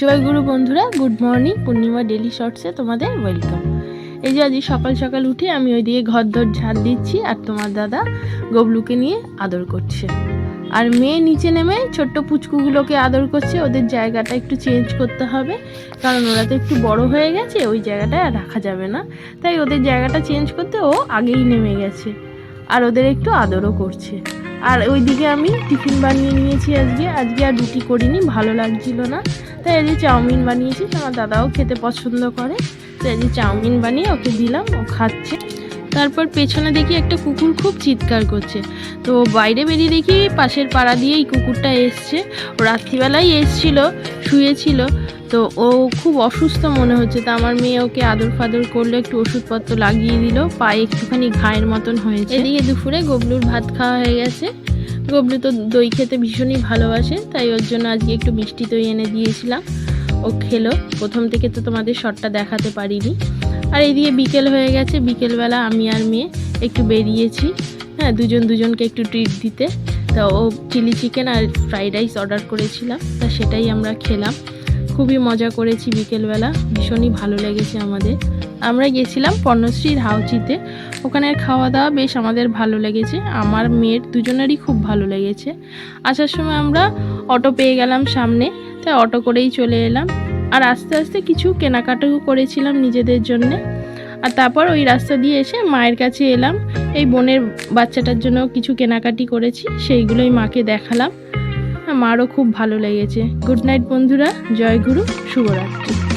শিবাগুরু বন্ধুরা good morning Purnima daily শর্টসে তোমাদের ওয়েলকাম এই যে আজ সকাল সকাল উঠে আমি ওইদিকে ঘর দর ঝাড় দিচ্ছি আর তোমার দাদা গবলুকে নিয়ে আদর করছে। আর মেয়ে নিচে নেমে ছোট্ট পুচকুগুলোকে আদর করছে, ওদের জায়গাটা একটু চেঞ্জ করতে হবে, কারণ ওরা তো একটু বড় হয়ে গেছে, ওই জায়গাটা রাখা যাবে না। তাই ওদের জায়গাটা চেঞ্জ করতে ও আগেই নেমে গেছে, আর ওদের একটু আদরও করছে। আর ওইদিকে আমি টিফিন বানিয়ে নিয়েছি আজকে। আজকে আর রুটি করিনি, ভালো লাগছিল না। তাই আজকে চাউমিন বানিয়েছি আমার দাদাও খেতে পছন্দ করে। তাই আজকে চাউমিন বানিয়ে ওকে দিলাম, ও খাচ্ছে। তারপর পেছনে দেখি একটা কুকুর খুব চিৎকার করছে। তো বাইরে বেরিয়ে দেখি পাশের পাড়া দিয়ে এই কুকুরটা এসছে। ও রাত্রিবেলাই এসছিল, শুয়েছিল। তো ও খুব অসুস্থ মনে হচ্ছে, তো আমার মেয়ে ওকে আদর ফাদর করল, একটু ওষুধপত্র লাগিয়ে দিল, পায়ে একটুখানি ঘায়ের মতন হয়েছে। এদিকে দুপুরে গবলুর ভাত খাওয়া হয়ে গেছে। গবলু তো দই খেতে ভীষণই ভালোবাসে, তাই ওর জন্য আজকে একটু মিষ্টি দই এনে দিয়েছিলাম। ও খেলো, প্রথম থেকে তো তোমাদের শটটা দেখাতে পারিনি। আর এইদিকে বিকেল হয়ে গেছে, বিকেলবেলা আমি আর মেয়ে একটু বেরিয়েছি হ্যাঁ দুজন দুজনকে একটু ট্রিট দিতে। তা ও চিলি চিকেন আর ফ্রাইড রাইস অর্ডার করেছিলাম, তা সেটাই আমরা খেলাম। খুবই মজা করেছি বিকেলবেলা। ভীষণই ভালো লেগেছে আমাদের। আমরা গেছিলাম পর্ণশ্রীর হাউচিতে। ওখানের খাওয়া দাওয়া বেশ আমাদের ভালো লেগেছে। আমার মেয়ের দুজনেরই খুব ভালো লেগেছে। আসার সময় আমরা অটো পেয়ে গেলাম সামনে, তাই অটো করেই চলে এলাম। আর আস্তে আস্তে কিছু কেনাকাটাও করেছিলাম নিজেদের জন্যে। আর তারপর ওই রাস্তা দিয়ে এসে মায়ের কাছে এলাম। এই বোনের বাচ্চাটার জন্য কিছু কেনাকাটি করেছি, সেইগুলোই মাকে দেখালাম। আর মারও খুব ভালো লেগেছে। গুড নাইট বন্ধুরা জয় গুরু শুভরাত্রি।